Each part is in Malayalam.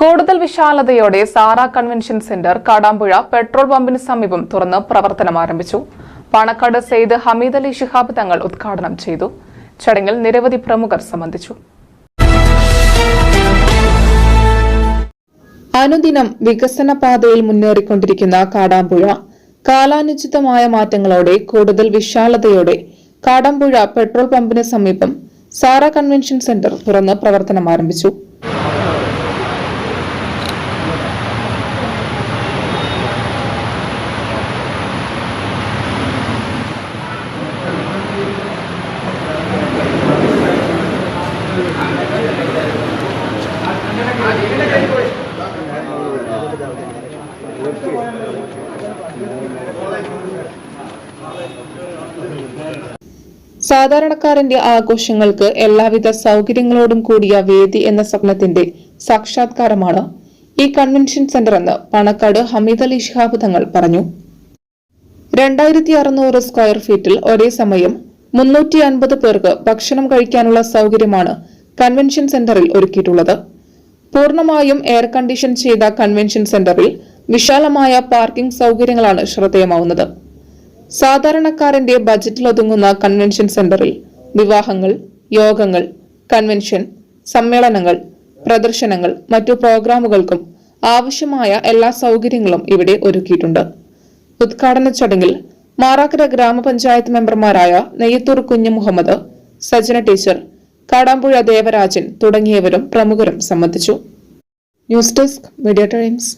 കൂടുതൽ വിശാലതയോടെ Sara convention centre Kadampuzha petrol പമ്പിന് സമീപം തുറന്ന് പ്രവർത്തനം ആരംഭിച്ചു. പണക്കാട് സെയ്ദ് ഹമീദ് അലി ശിഹാബ് തങ്ങൾ ഉദ്ഘാടനം ചെയ്തു. ചടങ്ങിൽ നിരവധി പ്രമുഖർ സംബന്ധിച്ചു. അനുദിനം വികസന പാതയിൽ മുന്നേറിക്കൊണ്ടിരിക്കുന്ന കാടാമ്പുഴ കാലാനുചിതമായ മാറ്റങ്ങളോടെ കൂടുതൽ വിശാലതയോടെ കാടാമ്പുഴ പെട്രോൾ പമ്പിന് സമീപം സാറ കൺവെൻഷൻ സെന്റർ തുറന്ന് പ്രവർത്തനം ആരംഭിച്ചു. സാധാരണക്കാരന്റെ ആഘോഷങ്ങൾക്ക് എല്ലാവിധ സൗകര്യങ്ങളോടും കൂടിയ വേദി എന്ന സ്വപ്നത്തിന്റെ സാക്ഷാത്കാരമാണ് ഈ കൺവെൻഷൻ സെന്റർ എന്ന് പണക്കാട് ഹമീദ് അലി ഷിഹാബ് തങ്ങൾ പറഞ്ഞു. രണ്ടായിരത്തി അറുന്നൂറ് സ്ക്വയർ ഫീറ്റിൽ ഒരേ സമയം മുന്നൂറ്റി അൻപത് പേർക്ക് ഭക്ഷണം കഴിക്കാനുള്ള സൗകര്യമാണ് കൺവെൻഷൻ സെന്ററിൽ ഒരുക്കിയിട്ടുള്ളത്. പൂർണമായും എയർ കണ്ടീഷൻ ചെയ്ത കൺവെൻഷൻ സെന്ററിൽ വിശാലമായ പാർക്കിംഗ് സൗകര്യങ്ങളാണ് ശ്രദ്ധേയമാവുന്നത്. സാധാരണക്കാരന്റെ ബജറ്റിലൊതുങ്ങുന്ന കൺവെൻഷൻ സെന്ററിൽ വിവാഹങ്ങൾ യോഗങ്ങൾ കൺവെൻഷൻ സമ്മേളനങ്ങൾ പ്രദർശനങ്ങൾ മറ്റു പ്രോഗ്രാമുകൾക്കും ആവശ്യമായ എല്ലാ സൗകര്യങ്ങളും ഇവിടെ ഒരുക്കിയിട്ടുണ്ട്. ഉദ്ഘാടന ചടങ്ങിൽ മാറാക്കര ഗ്രാമപഞ്ചായത്ത് മെമ്പർമാരായ നെയ്യത്തൂർ കുഞ്ഞു മുഹമ്മദ് സജന ടീച്ചർ കാടാമ്പുഴ ദേവരാജൻ തുടങ്ങിയവരും പ്രമുഖരും സംബന്ധിച്ചു. News desk media times.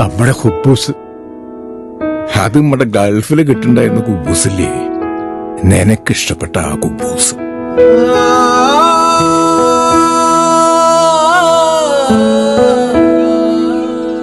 നമ്മുടെ ഹുബൂസ്. അത് നമ്മുടെ ഗൾഫിൽ കിട്ടുണ്ടായിരുന്ന കുബൂസില്ലേ? നിനക്കിഷ്ടപ്പെട്ട ആ കുബൂസ്.